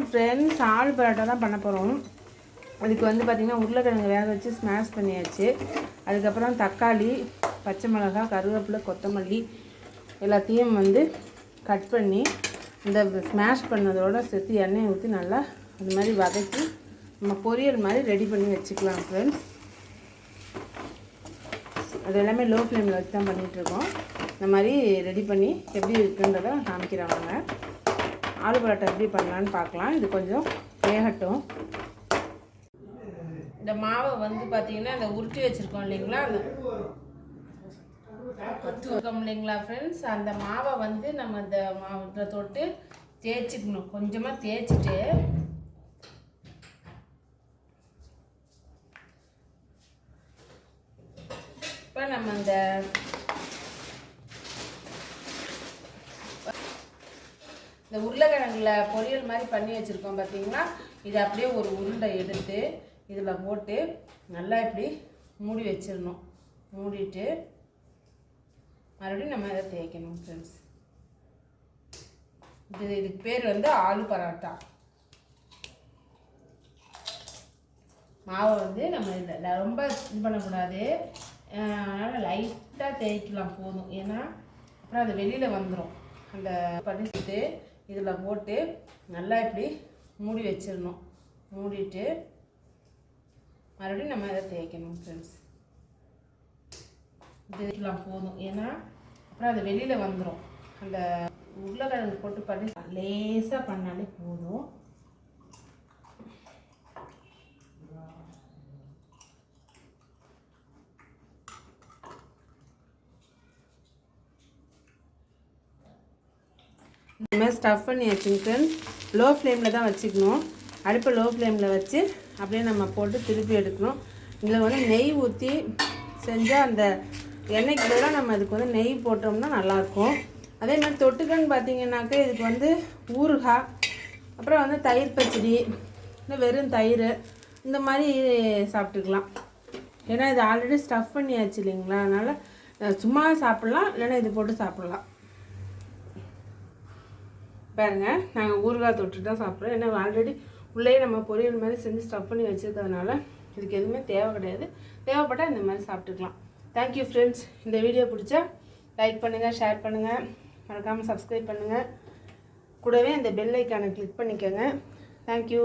வணக்கம் ஃப்ரெண்ட்ஸ் ஆள் பரோட்டா தான் பண்ண போகிறோம் அதுக்கு வந்து பார்த்திங்கன்னா உருளைக்கிழங்கு வேக வச்சு ஸ்மாஷ் பண்ணியாச்சு. அதுக்கப்புறம் தக்காளி பச்சை மிளகாய் கருவேப்பிலை கொத்தமல்லி எல்லாத்தையும் வந்து கட் பண்ணி இந்த ஸ்மாஷ் பண்ணதோட சேர்த்து எண்ணெயை ஊற்றி நல்லா அது மாதிரி வதக்கி நம்ம பொரியல் மாதிரி ரெடி பண்ணி வச்சுக்கலாம் ஃப்ரெண்ட்ஸ் அது எல்லாமே லோ ஃப்ளேமில் வச்சு தான் பண்ணிகிட்ருக்கோம் இந்த மாதிரி ரெடி பண்ணி எப்படி இருக்குன்றதை காமிக்கிறாங்க ஆலு பரோட்டா எப்படி பண்ணலான்னு பார்க்கலாம். இது கொஞ்சம் வேகட்டும். இந்த மாவை வந்து பார்த்தீங்கன்னா இந்த உருட்டி வச்சுருக்கோம் இல்லைங்களா? அந்த வைக்கோம் இல்லைங்களா ஃப்ரெண்ட்ஸ் அந்த மாவை வந்து நம்ம இந்த மாவுல தொட்டு தேய்ச்சிக்கணும். கொஞ்சமாக தேய்ச்சிட்டு இப்போ நம்ம இந்த இந்த உருளைக்கிழங்குல பொரியல் மாதிரி பண்ணி வச்சுருக்கோம் பார்த்தீங்கன்னா இது அப்படியே ஒரு உருண்டை எடுத்து இதில் போட்டு நல்லா இப்படி மூடி வச்சிடணும். மூடிட்டு மறுபடியும் நம்ம இதை தேய்க்கணும் ஃப்ரெண்ட்ஸ் இது இதுக்கு பேர் வந்து ஆலு பரோட்டா. மாவை வந்து நம்ம இதில் ரொம்ப இது பண்ணக்கூடாது. அதனால் லைட்டாக தேய்க்கலாம் போதும். ஏன்னா அப்புறம் அது வெளியில் வந்துடும் அந்த பண்ணிட்டு இதில் போட்டு நல்லா இப்படி மூடி வச்சிடணும். மூடிட்டு மறுபடியும் நம்ம இதை தேய்க்கணும் ஃப்ரெண்ட்ஸ் தேய்க்கலாம் போதும். ஏன்னா அப்புறம் அது வெளியில் வந்துடும் அந்த உருளைக்கிழங்கு போட்டு பண்ணி லேசாக பண்ணாலே போதும். இந்த மாதிரி ஸ்டஃப் பண்ணி ஃப்ரெண்ட்ஸ் லோ ஃப்ளேமில் தான் வச்சுக்கணும். அடுப்பை லோ ஃப்ளேமில் வச்சு அப்படியே நம்ம போட்டு திருப்பி எடுக்கணும். இதில் வந்து நெய் ஊற்றி செஞ்சால் அந்த எண்ணெய்க்கு பதிலாக நம்ம அதுக்கு வந்து நெய் போட்டோம்னா நல்லாயிருக்கும். அதே மாதிரி தொட்டுக்கன்னு பார்த்தீங்கன்னாக்கா இதுக்கு வந்து ஊறுகாய் அப்புறம் வந்து தயிர் பச்சடி இல்லை வெறும் தயிர் இந்த மாதிரி சாப்பிட்டுக்கலாம். ஏன்னா இது ஆல்ரெடி ஸ்டஃப் பண்ணியாச்சு இல்லைங்களா? அதனால் சும்மா சாப்பிட்லாம் இல்லைன்னா இது போட்டு சாப்பிட்லாம். பாருங்க நாங்கள் ஊறுகாய் தொட்டு தான் சாப்பிட்றோம். ஏன்னா ஆல்ரெடி உள்ளே நம்ம பொரியல் மாதிரி செஞ்சு ஸ்டஃப் பண்ணி வச்சுருக்கிறதுனால இதுக்கு எதுவுமே தேவை கிடையாது. தேவைப்பட்டால் இந்த மாதிரி சாப்பிட்டுக்கலாம். தேங்க்யூ ஃப்ரெண்ட்ஸ் இந்த வீடியோ பிடிச்சா லைக் பண்ணுங்கள் ஷேர் பண்ணுங்கள் மறக்காமல் சப்ஸ்கிரைப் பண்ணுங்கள் கூடவே இந்த பெல் ஐக்கானை கிளிக் பண்ணிக்கோங்க. தேங்க்யூ